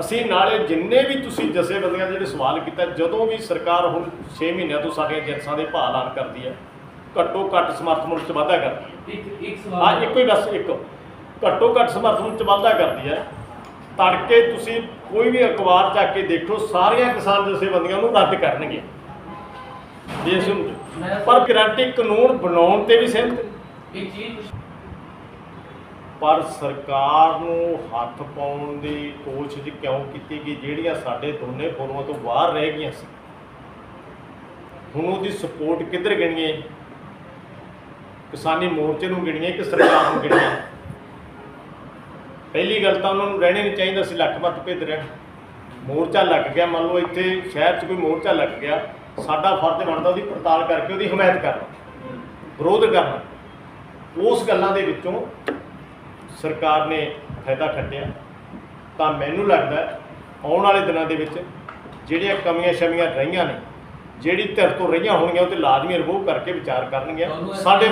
ਅਸੀਂ ਨਾਲੇ ਜਿੰਨੇ ਵੀ ਤੁਸੀਂ ਜਥੇਬੰਦੀਆਂ ਦੇ ਜਿਹੜੇ ਸਵਾਲ ਕੀਤਾ ਜਦੋਂ ਵੀ ਸਰਕਾਰ ਹੁਣ 6 ਮਹੀਨਿਆਂ ਤੋਂ ਸਾਡੀਆਂ ਜਿੰਸਾਂ ਦੇ ਭਾਅ ਐਲਾਨ ਕਰਦੀ ਹੈ ਘੱਟੋ ਘੱਟ ਸਮਰਥਨ ਮੁੱਲ 'ਚ ਵਾਧਾ ਕਰਦੀ ਹੈ। ਇੱਕ ਇੱਕ ਸਵਾਲ ਇੱਕੋ ਹੀ ਬਸ ਇੱਕ। ਘੱਟੋ ਘੱਟ ਸਮਰਥਨ ਚ ਵਾਧਾ ਕਰਦੀ ਹੈ। ਤੜਕੇ ਤੁਸੀਂ ਕੋਈ ਵੀ ਅਖਬਾਰ ਚੱਕ ਕੇ ਦੇਖੋ ਸਾਰੀਆਂ ਕਿਸਾਨ ਜਥੇਬੰਦੀਆਂ ਨੂੰ ਰੱਦ ਕਰਨਗੇ। ਜੇ ਸੁਣ ਪਰ ਗਰੰਟੀ ਕਾਨੂੰਨ ਬਣਾਉਣ ਤੇ ਵੀ ਸਹਿਮਤ। ਇੱਕ ਚੀਜ਼ ਪਰ ਸਰਕਾਰ ਨੂੰ ਹੱਥ ਪਾਉਣ ਦੀ ਕੋਸ਼ਿਸ਼ ਕਿਉਂ ਕੀਤੀ ਗਈ? ਜਿਹੜੀਆਂ ਸਾਡੇ ਦੋਨੇ ਫੋਰਮਾਂ ਤੋਂ ਬਾਹਰ ਰਹਿ ਗਈਆਂ ਸੀ। ਹੁਣ ਉਹਦੀ ਸਪੋਰਟ ਕਿੱਧਰ ਗਿਣੀਏ? ਕਿਸਾਨੀ ਮੋਰਚੇ ਨੂੰ ਗਿਣੀਏ ਕਿ ਸਰਕਾਰ ਨੂੰ ਗਿਣੀਏ? ਪਹਿਲੀ ਗੱਲ ਤਾਂ ਉਹਨਾਂ ਨੂੰ ਰਹਿਣੇ ਨਹੀਂ ਚਾਹੀਦਾ ਸੀ, ਲੱਖ ਮੱਤ ਭੇਜ ਰਿਹਾ ਮੋਰਚਾ ਲੱਗ ਗਿਆ, ਮੰਨ ਲਓ ਇੱਥੇ ਸ਼ਹਿਰ 'ਚ ਕੋਈ ਮੋਰਚਾ ਲੱਗ ਗਿਆ, ਸਾਡਾ ਫਰਜ਼ ਬਣਦਾ ਉਹਦੀ ਪੜਤਾਲ ਕਰਕੇ ਉਹਦੀ ਹਮਾਇਤ ਕਰਨਾ, ਵਿਰੋਧ ਕਰਨਾ। ਉਸ ਗੱਲਾਂ ਦੇ ਵਿੱਚੋਂ ਸਰਕਾਰ ਨੇ ਫਾਇਦਾ ਖੱਟਿਆ। ਤਾਂ ਮੈਨੂੰ ਲੱਗਦਾ ਆਉਣ ਵਾਲੇ ਦਿਨਾਂ ਦੇ ਵਿੱਚ ਜਿਹੜੀਆਂ ਕਮੀਆਂ ਸ਼ਮੀਆਂ ਰਹੀਆਂ ਨੇ ਜਿਹੜੀ ਧਿਰ ਤੋਂ ਰਹੀਆਂ ਹੋਣਗੀਆਂ ਉਹ ਤੇ ਲਾਜ਼ਮੀ ਰਿਮੂਵ ਕਰਕੇ ਵਿਚਾਰ ਇਸ ਸਾਡੇ